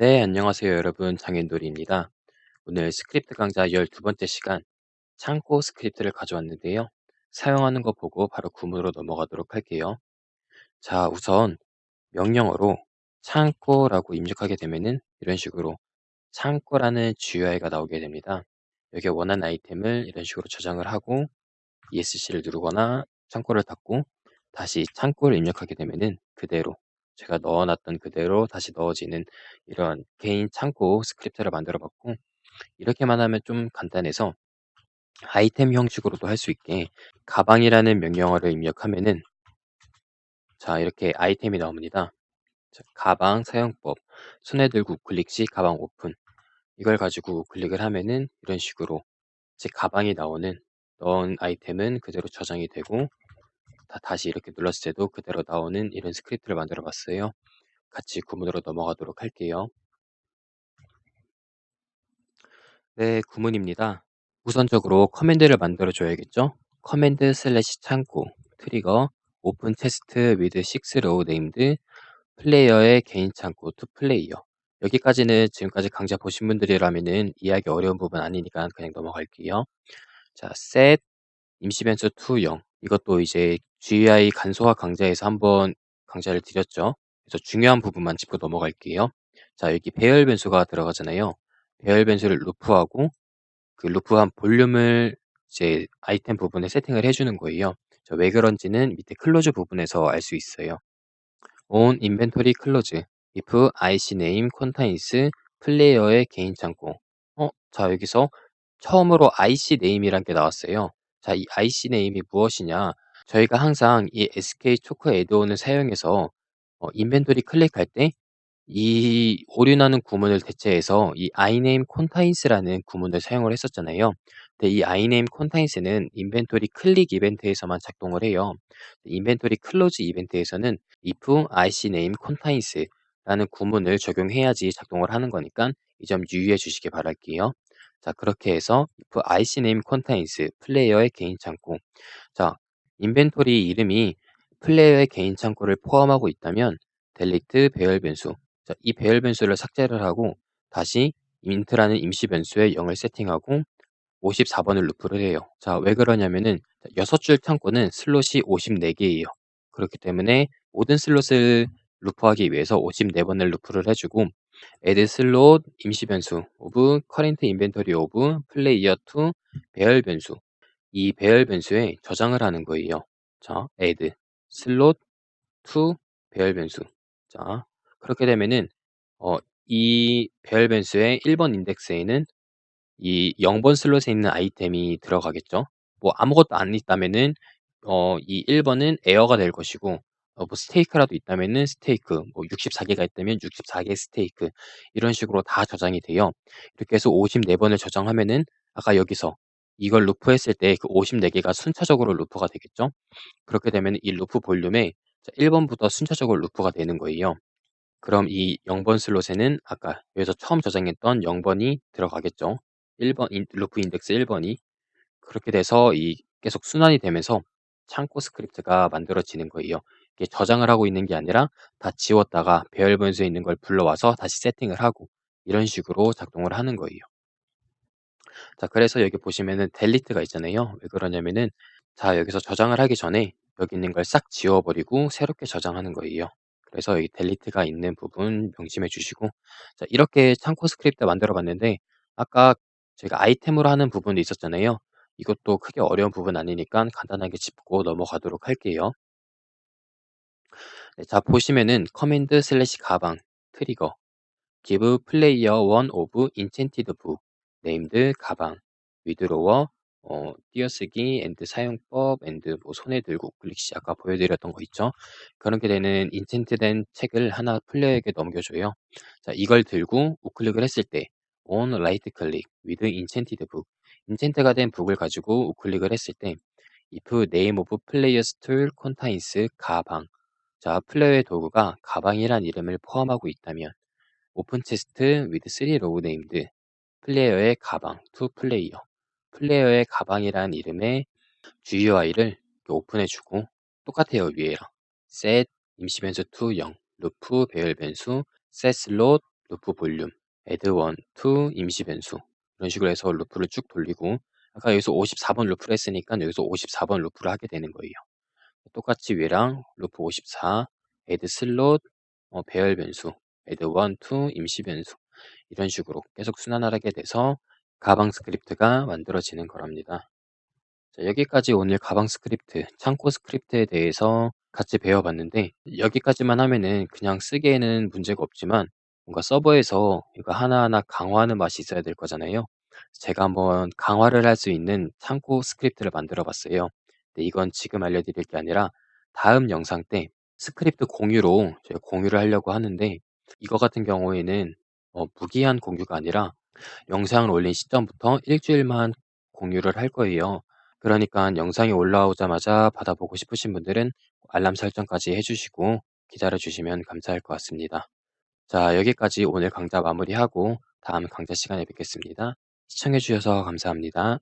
네, 안녕하세요, 여러분. 장현돌이입니다. 오늘 스크립트 강좌 12번째 시간, 창고 스크립트를 가져왔는데요. 사용하는 거 보고 바로 구문으로 넘어가도록 할게요. 자, 우선 명령어로 창고라고 입력하게 되면은 이런 식으로 창고라는 GUI가 나오게 됩니다. 여기에 원하는 아이템을 이런 식으로 저장을 하고 ESC를 누르거나 창고를 닫고 다시 창고를 입력하게 되면은 그대로 제가 넣어놨던 그대로 다시 넣어지는 이런 개인 창고 스크립트를 만들어 봤고 이렇게만 하면 좀 간단해서 아이템 형식으로도 할 수 있게 가방이라는 명령어를 입력하면은 자 이렇게 아이템이 나옵니다. 자, 가방 사용법 손에 들고 우클릭 시 가방 오픈 이걸 가지고 우클릭을 하면은 이런 식으로 제 가방이 나오는 넣은 아이템은 그대로 저장이 되고 다, 다시 이렇게 눌렀을 때도 그대로 나오는 이런 스크립트를 만들어 봤어요. 같이 구문으로 넘어가도록 할게요. 네, 구문입니다. 우선적으로 커맨드를 만들어 줘야겠죠? 커맨드 슬래시 창고 트리거 오픈 체스트 위드 6 로우 네임드 플레이어의 개인 창고 투 플레이어 여기까지는 지금까지 강좌 보신 분들이라면은 이해하기 어려운 부분 아니니까 그냥 넘어갈게요. 자, set 임시 변수 to 0 이것도 이제 GUI 간소화 강좌에서 한번 강좌를 드렸죠. 그래서 중요한 부분만 짚고 넘어갈게요. 자, 여기 배열 변수가 들어가잖아요. 배열 변수를 루프하고 그 루프한 볼륨을 이제 아이템 부분에 세팅을 해주는 거예요. 왜 그런지는 밑에 클로즈 부분에서 알 수 있어요. on inventory close if ic name contains 플레이어의 개인 창고 어, 자 여기서 처음으로 ic name이란 게 나왔어요. 자, 이 ic name이 무엇이냐? 저희가 항상 이 SK 초크 애드온을 사용해서 어, 인벤토리 클릭할 때 이 오류나는 구문을 대체해서 이 iname contains라는 구문을 사용을 했었잖아요. 근데 이 iname contains는 인벤토리 클릭 이벤트에서만 작동을 해요. 인벤토리 클로즈 이벤트에서는 if icname contains라는 구문을 적용해야지 작동을 하는 거니까 이 점 유의해 주시기 바랄게요. 자, 그렇게 해서 if icname contains 플레이어의 개인 창고. 자, 인벤토리 이름이 플레이어의 개인 창고를 포함하고 있다면 delete 배열 변수 자, 이 배열 변수를 삭제를 하고 다시 int라는 임시 변수에 0을 세팅하고 54번을 루프를 해요. 자, 왜 그러냐면은 6줄 창고는 슬롯이 54개예요. 그렇기 때문에 모든 슬롯을 루프하기 위해서 54번을 루프를 해주고 add slot 임시 변수 of current inventory of player to 배열 변수 이 배열 변수에 저장을 하는 거예요. 자, add slot to 배열 변수 자, 그렇게 되면은 어, 이 배열 변수의 1번 인덱스에는 이 0번 슬롯에 있는 아이템이 들어가겠죠. 뭐 아무것도 안 있다면은 어, 이 1번은 에어가 될 것이고 어, 뭐 스테이크라도 있다면은 스테이크, 뭐 64개가 있다면 64개 스테이크 이런 식으로 다 저장이 돼요. 이렇게 해서 54번을 저장하면은 아까 여기서 이걸 루프했을 때 그 54개가 순차적으로 루프가 되겠죠. 그렇게 되면 이 루프 볼륨에 1번부터 순차적으로 루프가 되는 거예요. 그럼 이 0번 슬롯에는 아까 여기서 처음 저장했던 0번이 들어가겠죠. 1번 인, 루프 인덱스 1번이 그렇게 돼서 이 계속 순환이 되면서 창고 스크립트가 만들어지는 거예요. 저장을 하고 있는 게 아니라 다 지웠다가 배열 변수에 있는 걸 불러와서 다시 세팅을 하고 이런 식으로 작동을 하는 거예요. 자, 그래서 여기 보시면은 델리트가 있잖아요. 왜 그러냐면은 자, 여기서 저장을 하기 전에 여기 있는 걸 싹 지워버리고 새롭게 저장하는 거예요. 그래서 이 델리트가 있는 부분 명심해 주시고 자, 이렇게 창고 스크립트 만들어 봤는데 아까 제가 아이템으로 하는 부분도 있었잖아요. 이것도 크게 어려운 부분 아니니까 간단하게 짚고 넘어가도록 할게요. 네, 자 보시면은 커맨드 슬래시 가방 트리거 give player one of enchanted book named 가방 위드로워 어, 띄어쓰기, 엔드 사용법, 엔드 뭐 손에 들고 클릭시 아까 보여드렸던 거 있죠? 그렇게 되는 인텐트된 책을 하나 플레이어에게 넘겨줘요. 자, 이걸 들고 우클릭을 했을 때 on right click with enchanted book 인챈트가 된 북을 가지고 우클릭을 했을 때 if name of player's tool contains 가방 자, 플레이어의 도구가 가방이란 이름을 포함하고 있다면 오픈 체스트 with 3 row named 플레이어의 가방 to 플레이어 플레이어의 가방이라는 이름의 GUI를 오픈해주고 똑같아요 위에랑 set 임시 변수 to 0 루프 배열 변수 set slot 루프 볼륨, add 1, to 임시 변수 이런 식으로 해서 루프를 쭉 돌리고 아까 여기서 54번 루프를 했으니까 여기서 54번 루프를 하게 되는 거예요. 똑같이 위랑 루프 54, add 슬롯, 어, 배열 변수, add 1, to 임시 변수 이런 식으로 계속 순환하게 돼서 가방 스크립트가 만들어지는 거랍니다. 자, 여기까지 오늘 가방 스크립트, 창고 스크립트에 대해서 같이 배워봤는데 여기까지만 하면은 그냥 쓰기에는 문제가 없지만 뭔가 서버에서 이거 하나하나 강화하는 맛이 있어야 될 거잖아요. 제가 한번 강화를 할 수 있는 창고 스크립트를 만들어 봤어요. 근데 이건 지금 알려드릴 게 아니라 다음 영상 때 스크립트 공유로 제가 공유를 하려고 하는데 이거 같은 경우에는 어, 무기한 공유가 아니라 영상을 올린 시점부터 일주일만 공유를 할 거예요. 그러니까 영상이 올라오자마자 받아보고 싶으신 분들은 알람 설정까지 해주시고 기다려주시면 감사할 것 같습니다. 자, 여기까지 오늘 강좌 마무리하고 다음 강좌 시간에 뵙겠습니다. 시청해주셔서 감사합니다.